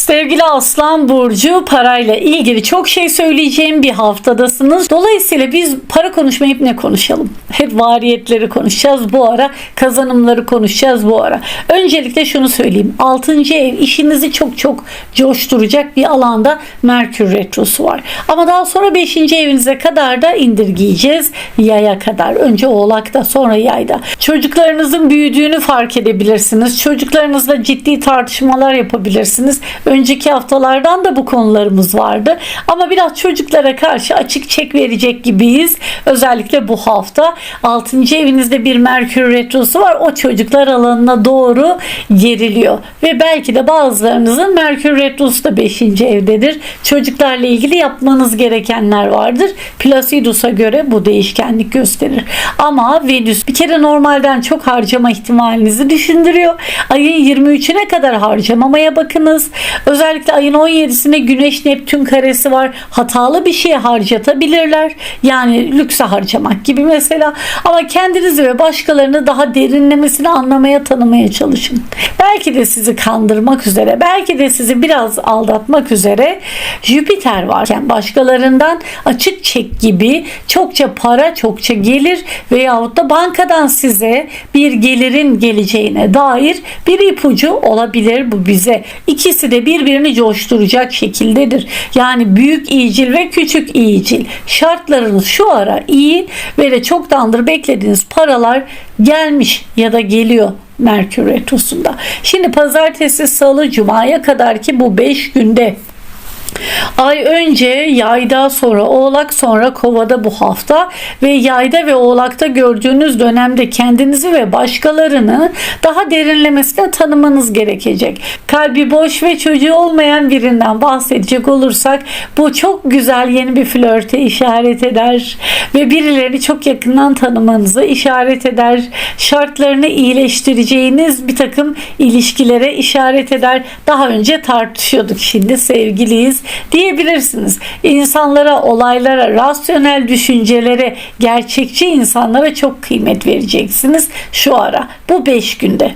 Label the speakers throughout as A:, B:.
A: Sevgili Aslan Burcu parayla ilgili çok şey söyleyeceğim bir haftadasınız. Dolayısıyla biz para konuşmayıp ne konuşalım? Hep variyetleri konuşacağız bu ara. Kazanımları konuşacağız bu ara. Öncelikle şunu söyleyeyim. 6. ev işinizi çok çok coşturacak bir alanda Merkür Retrosu var. Ama daha sonra 5. evinize kadar da indirgeyeceğiz. Yaya kadar. Önce Oğlak'ta sonra Yay'da. Çocuklarınızın büyüdüğünü fark edebilirsiniz. Çocuklarınızla ciddi tartışmalar yapabilirsiniz. Önceki haftalardan da bu konularımız vardı. Ama biraz çocuklara karşı açık çek verecek gibiyiz. Özellikle bu hafta 6. evinizde bir Merkür Retrosu var. O çocuklar alanına doğru geriliyor. Ve belki de bazılarınızın Merkür Retrosu da 5. evdedir. Çocuklarla ilgili yapmanız gerekenler vardır. Placidus'a göre bu değişkenlik gösterir. Ama Venüs bir kere normalden çok harcama ihtimalinizi düşündürüyor. Ayın 23'üne kadar harcamamaya bakınız. Özellikle ayın 17'sinde Güneş Neptün karesi var. Hatalı bir şeye harcatabilirler. Yani lükse harcamak gibi mesela. Ama kendinizi ve başkalarını daha derinlemesine anlamaya tanımaya çalışın. Belki de sizi kandırmak üzere, belki de sizi biraz aldatmak üzere Jüpiter varken başkalarından açık çek gibi çokça para, çokça gelir veyahut da bankadan size bir gelirin geleceğine dair bir ipucu olabilir bu bize. İkisi de birbirini coşturacak şekildedir. Yani büyük iyicil ve küçük iyicil. Şartlarınız şu ara iyi ve de çoktandır beklediğiniz paralar gelmiş ya da geliyor Merkür Retrosu'nda. Şimdi pazartesi, salı, cumaya kadar ki bu 5 günde Ay önce yayda sonra oğlak sonra kovada bu hafta ve yayda ve oğlakta gördüğünüz dönemde kendinizi ve başkalarını daha derinlemesine tanımanız gerekecek. Kalbi boş ve çocuğu olmayan birinden bahsedecek olursak bu çok güzel yeni bir flörte işaret eder ve birilerini çok yakından tanımanızı işaret eder. Şartlarını iyileştireceğiniz bir takım ilişkilere işaret eder. Daha önce tartışıyorduk şimdi sevgiliyiz diyebilirsiniz. İnsanlara, olaylara, rasyonel düşüncelere, gerçekçi insanlara çok kıymet vereceksiniz şu ara. Bu 5 günde.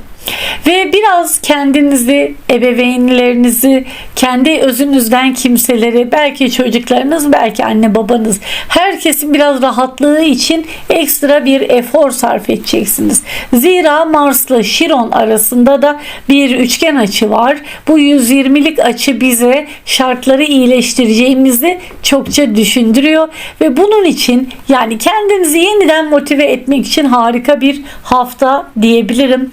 A: Ve biraz kendinizi, ebeveynlerinizi, kendi özünüzden kimseleri, belki çocuklarınız, belki anne babanız, herkesin biraz rahatlığı için ekstra bir efor sarf edeceksiniz. Zira Mars'la Şiron arasında da bir üçgen açı var. Bu 120'lik açı bize şartları iyileştireceğimizi çokça düşündürüyor ve bunun için yani kendinizi yeniden motive etmek için harika bir hafta diyebilirim.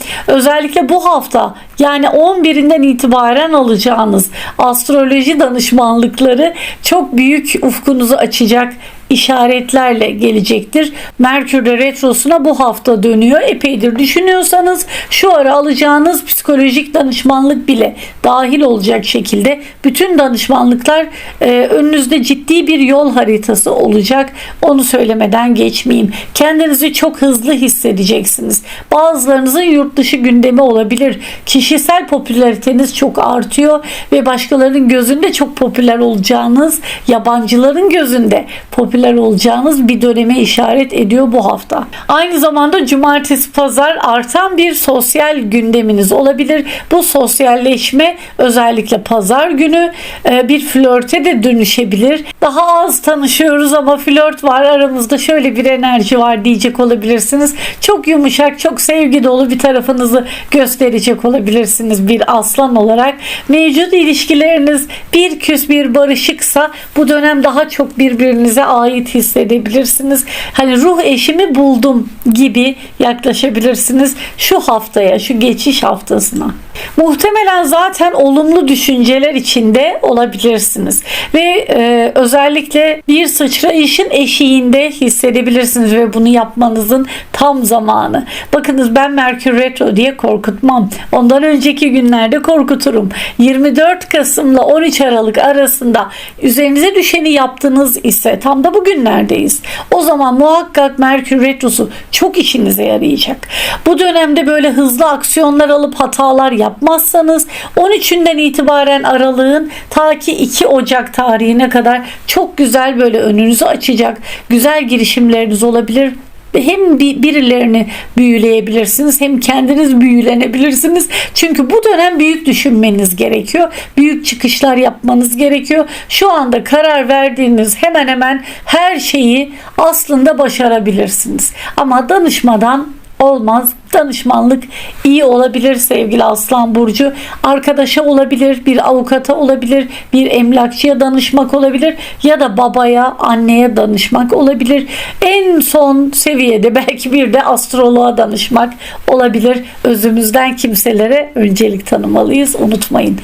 A: Özellikle bu hafta yani 11'inden itibaren alacağınız astroloji danışmanlıkları çok büyük ufkunuzu açacak işaretlerle gelecektir. Merkür de retrosuna bu hafta dönüyor. Epeydir düşünüyorsanız şu ara alacağınız psikolojik danışmanlık bile dahil olacak şekilde bütün danışmanlıklar e, önünüzde ciddi bir yol haritası olacak. Onu söylemeden geçmeyeyim. Kendinizi çok hızlı hissedeceksiniz. Bazılarınızın yurt dışı gündemi olabilir. Kişisel popülariteniz çok artıyor ve başkalarının gözünde çok popüler olacağınız, yabancıların gözünde popüler popüler olacağınız bir döneme işaret ediyor bu hafta. Aynı zamanda cumartesi pazar artan bir sosyal gündeminiz olabilir. Bu sosyalleşme özellikle pazar günü e, bir flörte de dönüşebilir. Daha az tanışıyoruz ama flört var aramızda şöyle bir enerji var diyecek olabilirsiniz. Çok yumuşak, çok sevgi dolu bir tarafınızı gösterecek olabilirsiniz bir aslan olarak. Mevcut ilişkileriniz bir küs bir barışıksa bu dönem daha çok birbirinize ait ait hissedebilirsiniz. Hani ruh eşimi buldum gibi yaklaşabilirsiniz şu haftaya, şu geçiş haftasına. Muhtemelen zaten olumlu düşünceler içinde olabilirsiniz ve e, özellikle bir sıçrayışın eşiğinde hissedebilirsiniz ve bunu yapmanızın tam zamanı. Bakınız ben Merkür Retro diye korkutmam. Ondan önceki günlerde korkuturum. 24 Kasım'la 13 Aralık arasında üzerinize düşeni yaptınız ise tam da bugünlerdeyiz. O zaman muhakkak Merkür Retrosu çok işinize yarayacak. Bu dönemde böyle hızlı aksiyonlar alıp hatalar yapmazsanız 13'ünden itibaren aralığın ta ki 2 Ocak tarihine kadar çok güzel böyle önünüzü açacak güzel girişimleriniz olabilir hem bir- birilerini büyüleyebilirsiniz hem kendiniz büyülenebilirsiniz. Çünkü bu dönem büyük düşünmeniz gerekiyor. Büyük çıkışlar yapmanız gerekiyor. Şu anda karar verdiğiniz hemen hemen her şeyi aslında başarabilirsiniz. Ama danışmadan olmaz. Danışmanlık iyi olabilir sevgili Aslan Burcu. Arkadaşa olabilir, bir avukata olabilir, bir emlakçıya danışmak olabilir ya da babaya, anneye danışmak olabilir. En son seviyede belki bir de astroloğa danışmak olabilir. Özümüzden kimselere öncelik tanımalıyız. Unutmayın.